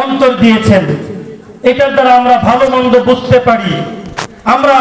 অন্তর দিয়েছেন? এটার দ্বারা আমরা ভালো মন্দ বুঝতে পারি। আমরা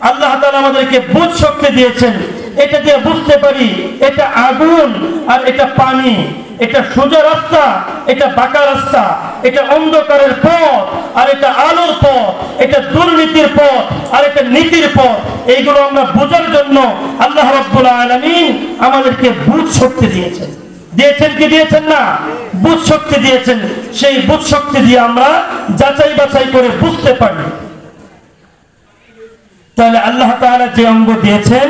আল্লাহ তাআলা আমাদেরকে বুঝ শক্তি দিয়েছেন। এটা দিয়ে বুঝতে পারি, এটা আগুন আর এটা পানি। এটা সোজা রাস্তা, এটা বাঁকা রাস্তা। এটা অন্ধকারের পথ আর এটা আলোর পথ। এটা দুর্নীতির পথ আর এটা নীতির পথ। এইগুলো আমরা বোঝার জন্য আল্লাহ রাব্বুল আলামিন আমাদেরকে বুঝ শক্তি দিয়েছেন। দিয়েছেন কি দিয়েছেন না? বুঝ শক্তি দিয়েছেন, সেই বুঝ শক্তি দিয়ে আমরা যাচাই বাছাই করে বুঝতে পারি। তাহলে আল্লাহ তাআলা যে অঙ্গ দিয়েছেন,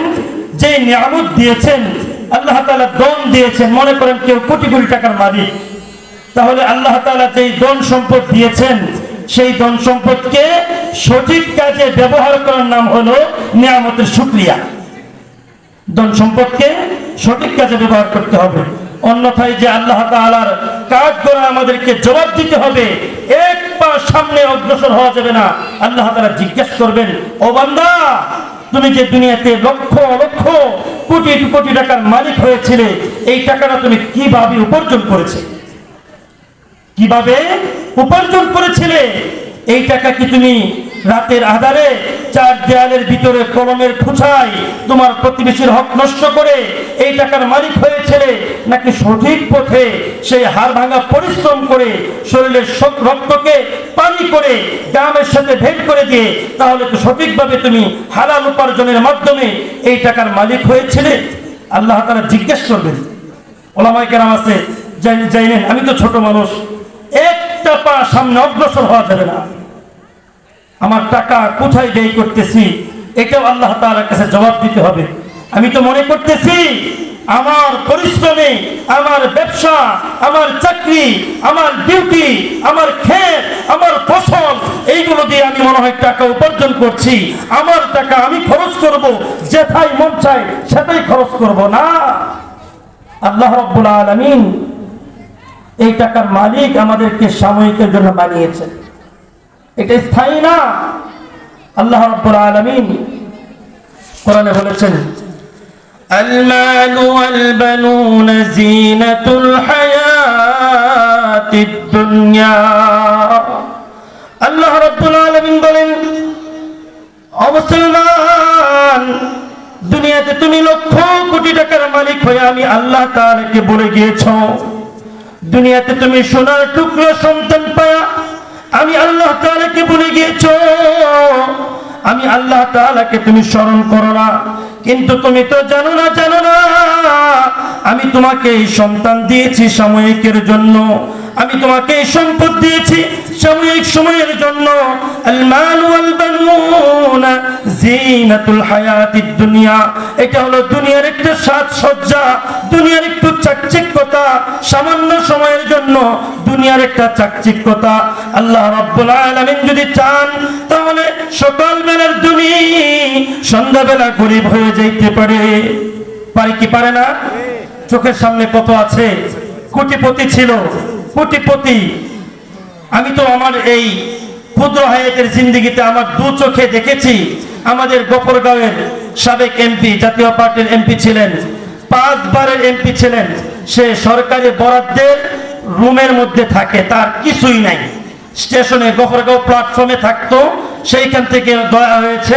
যে নিয়ামত দিয়েছেন, আল্লাহ তাআলা দন দিয়েছেন, মনে করেন কেউ কোটি কোটি টাকার মালিক। তাহলে আল্লাহ তাআলা যেই ধন সম্পদ দিয়েছেন, সেই ধন সম্পদকে সঠিক কাজে ব্যবহার করার নাম হলো নিয়ামতের শুক্রিয়া। ধন সম্পদকে সঠিক কাজে ব্যবহার করতে হবে। অন্যথায় যে আল্লাহ তাআলার কাজ করে আমাদেরকে জবাব দিতে হবে, এক পা সামনে অগ্রসর হওয়া যাবে না। আল্লাহ তাআলা জিজ্ঞেস করবেন, ও বান্দা, তুমি যে দুনিয়াতে লক্ষ লক্ষ কোটি কোটি টাকার মালিক হয়েছিলে, এই টাকাটা তুমি কীভাবে উপার্জন করেছে? কীভাবে উপার্জন করেছিলে? এই টাকা কি তুমি রাতের আধারে চার দেয়ালের ভিতরে কলমের খুঁচাই তোমার প্রতিবেশীর হক নষ্ট করে এই টাকার মালিক হয়েছিলে নাকি সঠিক পথে সেই হাড় ভাঙা পরিশ্রম করে শরীরের রক্তকে পানি করে গ্রামের সাথে ভেদ করে দিয়ে তাহলে তো সঠিকভাবে তুমি হালাল উপার্জনের মাধ্যমে এই টাকার মালিক হয়েছিলে? আল্লাহ তারা জিজ্ঞেস করবেন। ওলামাই কেরাম আছে জানি- জানেন আমি তো ছোট মানুষ, একটা পা সামনে অগ্রসর হওয়া যাবে না। আমার টাকা কোথায় ব্যয় করতেছি? এটাও আল্লাহ তাআলার কাছে জবাব দিতে হবে। আমি তো মনে করতেছি, আমার পরিশ্রমে, আমার ব্যবসা, আমার চাকরি, আমার ডিউটি আমার ক্ষেত আমার ফসল, এইগুলো দিয়ে আমি মনে হয় টাকা উপার্জন করছি। আমার টাকা আমি খরচ করব, যেথায় মন চায় সেটাই খরচ করব না। আল্লাহ রাব্বুল আলামিন এই টাকার মালিক আমাদেরকে সাময়িকের জন্য বানিয়েছেন। এটা স্থায়ী না। আল্লাহ রাব্বুল আলামিন কোরআনে বলেছেন المال والبنون زينة الحياة الدنيا আল্লাহ রাব্বুল আলামিন বলেন অবসলমান দুনিয়াতে তুমি লক্ষ কোটি টাকার মালিক হয়ে আমি আল্লাহ তাআলাকে বলে গিয়েছো দুনিয়াতে তুমি সোনার টুকরো সন্তান পায়া আমি আল্লাহ তাআলাকে ভুলে গিয়েছো আমি আল্লাহ তাআলাকে তুমি স্মরণ করো না কিন্তু তুমি তো জানো না জানো না। আমি তোমাকে এই সন্তান দিয়েছি সাময়িকের জন্য। আমি তোমাকে এই সম্পদ দিয়েছি সাময়িক সময়ের জন্য। আল মাল ওয়াল বানুন জিনাতুল হায়াতিদ দুনিয়া। এটা হলো দুনিয়ার একটা সাজসজ্জা, দুনিয়ার একটু চাকচিক্যতা সামান্য সময়ের জন্য দুনিয়ার একটা চাকচিক্যতা। আল্লাহ রাব্বুল আলামিন যদি চান, তাহলে সকাল বেলার দুনি সন্ধ্যাবেলা গরিব হয়ে যাইতে পারে। পারে কি পারে না? চোখের সামনে কত আছে? কোটিপতি ছিল, কোটিপতি। আমি তো আমার এই ক্ষুদ্র হায়াতের জিন্দিগিতে আমার দু চোখে দেখেছি। আমাদের গোপরগাঁওয়ের সাবেক এমপি, জাতীয় পার্টির এমপি ছিলেন পাঁচবারের এমপি ছিলেন, সে সরকারি বরাদ্দের রুমের মধ্যে থাকে, তার কিছুই নাই। স্টেশনে গোপরগাঁও প্ল্যাটফর্মে থাকতো, সেইখান থেকে দয়া হয়েছে,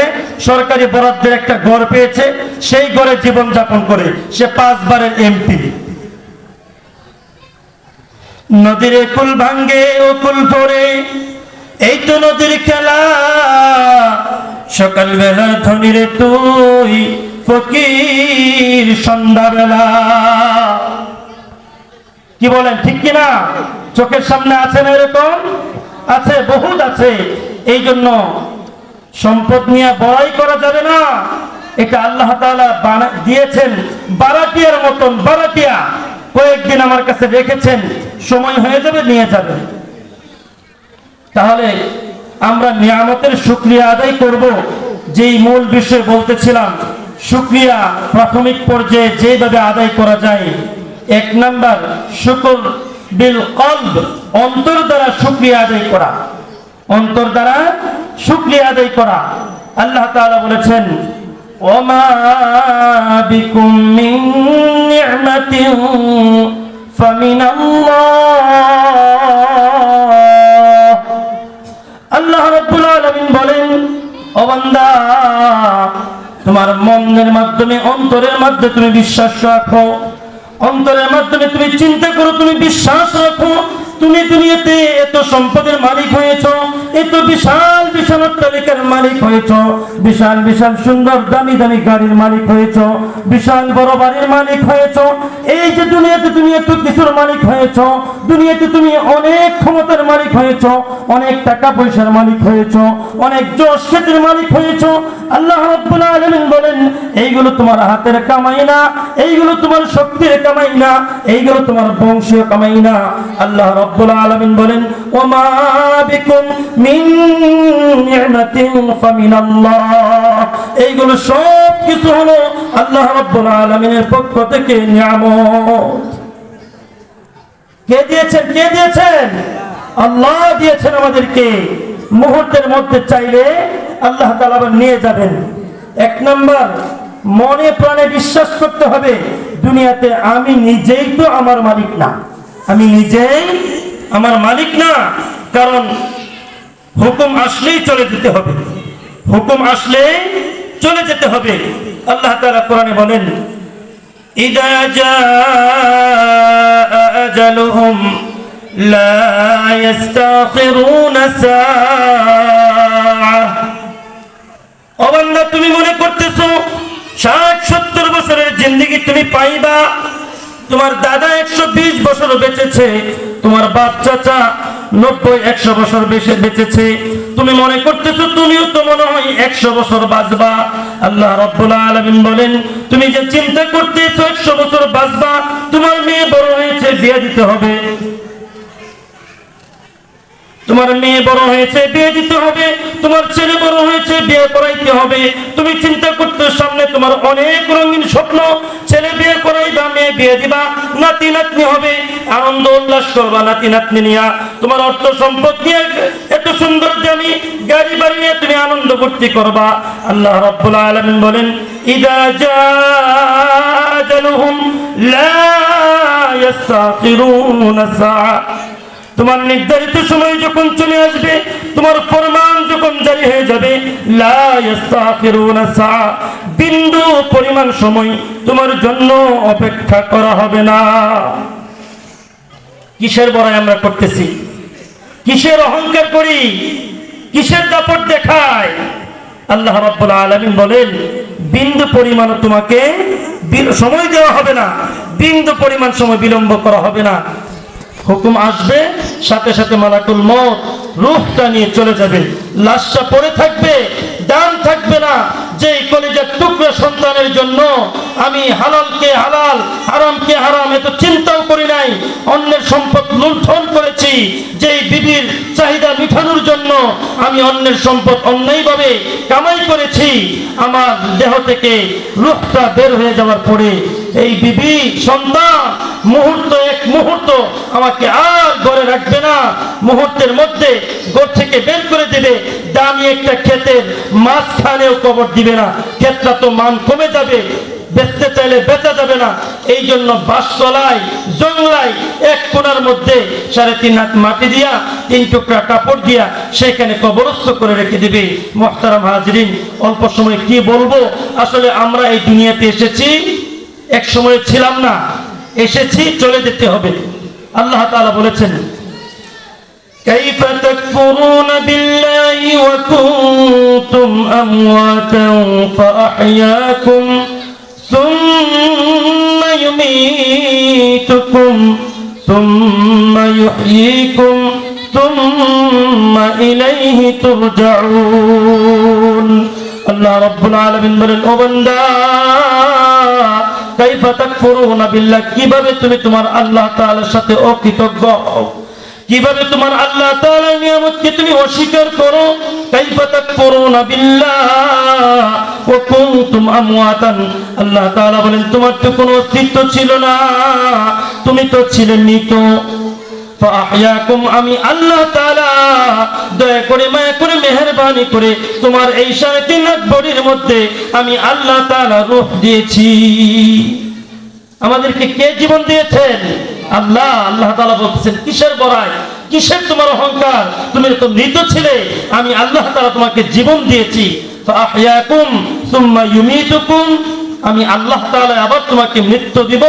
সরকারি বরাদ্দের একটা ঘর পেয়েছে, সেই ঘরে জীবন যাপন করে, সে পাঁচবারের এমপি। নদীর কুল ভাঙ্গে ও কুল পরে এই তো নদীর খেলা। সকালবেলা ধনির তুই ফকির। সন্ধ্যাবেলা। কি বলেন, ঠিক কি না চোখের সামনে আছে না এরকম? আছে, বহুত আছে। এই জন্য সম্পদ নিয়ে বড়াই করা যাবে না। এটা আল্লাহ দিয়েছেন বারাটিয়ার মতন বারাটিয়া কয়েকদিন আমার কাছে রেখেছেন, সময় হয়ে যাবে, নিয়ে যাবে। তাহলে আমরা নিয়ামতের শুক্রিয়া আদায় করব, যেই মূল বিষয় বলতেছিলাম। শুক্রিয়া। প্রাথমিক পর্যায়ে যেভাবে আদায় করা যায়, এক নাম্বার, শুকুর বিল কল্ব, অন্তর দ্বারা শুক্রিয়া আদায় করা। অন্তর দ্বারা শুক্রিয়া আদায় করা। আল্লাহ তাআলা বলেছেন আল্লাহ রাব্বুল আলামিন বলেন অবন্দা তোমার মনের মাধ্যমে, অন্তরের মাধ্যমে তুমি বিশ্বাস রাখো। অন্তরের মাধ্যমে তুমি চিন্তা করো, তুমি বিশ্বাস রাখো। তুমি দুনিয়াতে এত সম্পদের মালিক হয়েছ, এত বিশাল বিশাল অট্টালিকার মালিক হয়েছ, বিশাল বিশাল সুন্দর, দামি দামি গাড়ির মালিক হয়েছ, বিশাল বড় বাড়ির মালিক হয়েছ। এই যে দুনিয়াতে তুমি এত কিছুর মালিক হয়েছ, দুনিয়াতে তুমি অনেক ক্ষমতার মালিক হয়েছ, অনেক টাকা পয়সার মালিক হয়েছ, অনেক যশ মালিক হয়েছ আল্লাহ রাব্বুল আলামিন বলেন, এইগুলো তোমার হাতের কামাই না, এইগুলো তোমার শক্তির কামাই না, এইগুলো তোমার বংশীয় কামাই না। আল্লাহ রাব্বুল আলামিন বলেন, ওমা বিকুম মিন নি'মাতিন ফামিনাল্লাহ। এইগুলো সব কিছু হলো আল্লাহ রাব্বুল আলামিনের পক্ষ থেকে নিয়ামত। কে দিয়েছেন কে দিয়েছেন? আল্লাহ দিয়েছেন আমাদেরকে। মুহূর্তের মধ্যে চাইলে আল্লাহ তালাবার নিয়ে যাবেন। এক নম্বর, মনে প্রাণে বিশ্বাস করতে হবে, দুনিয়াতে আমি নিজেই তো আমার মালিক না। আমি নিজেই আমার মালিক না, কারণ হুকুম আসলেই চলে যেতে হবে। হুকুম আসলে চলে যেতে হবে। আল্লাহ তালা কোরআনে বলেন ইদায় লা সা তুমি পাইবা। তোমার দাদা একশো বিশ বছর বেঁচেছে, তোমার বাপ চাচা নব্বই, একশো বছর বেশি বেঁচেছে। তুমি মনে করতেছো, তুমিও তো মনে হয় একশো বছর বাঁচবা। আল্লাহ রব্বুল আলমিন বলেন, তুমি যে চিন্তা করতেছো একশো বছর বাঁচবা, তোমার মেয়ে বড় হয়েছে, বিয়ে দিতে হবে। তোমার মেয়ে বড় হয়েছে, বিয়ে দিতে হবে। তোমার ছেলে বড় হয়েছে, বিয়ে করাইতে হবে। তুমি চিন্তা করতে সামনে তোমার অনেক রঙিন স্বপ্ন, ছেলে বিয়ে করাইবা, মেয়ে বিয়ে দিবা, নাতি নাতনি হবে, আনন্দ উল্লাস করবা নাতি নাতনি নিয়া। তোমার অর্থ সম্পদ নিয়ে এত সুন্দর জানি গাড়ি বাড়ি নিয়ে তুমি আনন্দ ফুর্তি করবা। আল্লাহ রাব্বুল আলামিন বলেন, ইদা জাআজালুহুম লা ইস্তাখিরুনা সাআ। তোমার নির্ধারিত সময় যখন চলে আসবে, তোমার ফরমান যখন জারি হয়ে যাবে বিন্দু পরিমাণ সময় তোমার জন্য অপেক্ষা করা হবে না। কিসের বড়াই আমরা করতেছি? কিসের অহংকার করি? কিসের দাপট দেখায়? আল্লাহ রাব্বুল আলামিন বলেন, বিন্দু পরিমাণ তোমাকে সময় দেওয়া হবে না। বিন্দু পরিমাণ সময় বিলম্ব করা হবে না। হুকুম আসবে সাথে সাথে মালাকুল মত রূহটা নিয়ে চলে যাবে। লাশটা পড়ে থাকবে, দান থাকবে না। যে কলেজের টুকরা সন্তানের জন্য আমি হালালকে হালাল, হারামকে হারাম এত চিন্তাও করি নাই, অন্যের সম্পদ লুণ্ঠন করেছি, যেই বিবির চাহিদা মিঠানোর জন্য আমি অন্যের সম্পদ অন্যায়ভাবে কামাই করেছি, আমার দেহ থেকে রুখটা বের হয়ে যাওয়ার পরে এই বিবি, সন্তান, মুহূর্ত এক মুহূর্ত আমাকে আর ঘরে রাখবে না। মুহূর্তের মধ্যে ঘর থেকে বের করে দেবে। দামি একটা ক্ষেতের মাঝখানেও কবর দিবে না। ক্ষেতটা তো মান কমে যাবে, বেচতে চাইলে বেচা যাবে না। এই জন্য বাসতলায় জংলায় এক কোণার মধ্যে সাড়ে তিন হাত মাটি দিয়া, তিন টুকরা কাপড় দিয়া সেখানে কবরস্থ করে রেখে দিবে। মোহতারাম হাজরিন, অল্প সময় কি বলব? আসলে আমরা এই দুনিয়াতে এসেছি এক সময় ছিলাম না এসেছি চলে যেতে হবে আল্লাহ তাআলা বলেছেন كيف تكفرون بالله وكنتم أمواتا فأحياكم ثم يميتكم ثم يحييكم ثم إليه ترجعون الله رب العالمين বলেন ও কীভাবে তুমি তোমার আল্লাহ তাআলার সাথে অকৃতজ্ঞ কীভাবে তোমার আল্লাহ নিয়ামতকে তুমি অস্বীকার করো? কাইফা না। দয়া করে, মায়া করে, মেহেরবানি করে তোমার এই সাড়ে তিন বডির মধ্যে আমি আল্লাহ তাআলা রূহ দিয়েছি। আমাদেরকে কে জীবন দিয়েছেন? আল্লাহ। আল্লাহ তাআলা বলতেছেন, কিসের বড়াই? কিসের তোমার অহংকার? তুমি তো মৃত ছিলে। আমি আল্লাহ তালা তোমাকে জীবন দিয়েছি। আমি আল্লাহ তাআলা আবার তোমাকে মৃত্যু দিব।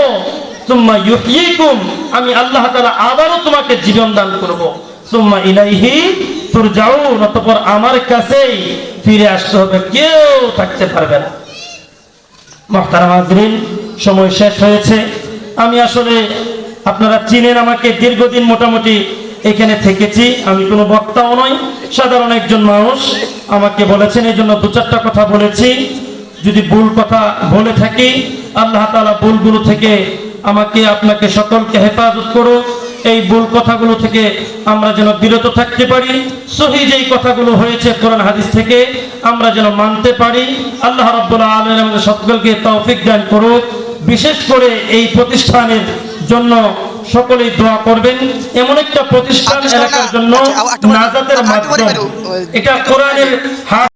সুম্মা ইউহয়িকুম আমি আল্লাহ তাআলা আবারও তোমাকে জীবন দান করব। সুম্মা ইলাইহি তুরজাউন। অতঃপর আমার কাছেই ফিরে আসতে হবে। কেউ থাকতে পারবে না। মহতারাম হাজরিন সময় শেষ হয়েছে। আমি আসলে, আপনারা চিনেন আমাকে, দীর্ঘদিন মোটামুটি এখানে থেকেছি। আমি কোনো বক্তাও নই, সাধারণ একজন মানুষ। আমাকে বলেছেন এই জন্য দু চারটা কথা বলেছি। যদি ভুল কথা বলে থাকি, আল্লাহ তাআলা ভুলগুলো থেকে আমাকে, আপনাকে সকলকে হেফাজত করো এই ভুল কথাগুলো থেকে আমরা যেন বিরত থাকতে পারি। সহি যেই কথাগুলো হয়েছে কোরআন হাদিস থেকে, আমরা যেন মানতে পারি। আল্লাহ রাব্বুল আলামিন আমাদের সকলকে তৌফিক দান করুক। বিশেষ করে এই প্রতিষ্ঠানের জন্য সকলেই দোয়া করবেন। এমন একটা প্রতিষ্ঠান আপনি এলাকার জন্য আচ্ছা, আ- একটু বলে- নাজাতের মাধ্যম এটা কোরআনের হাত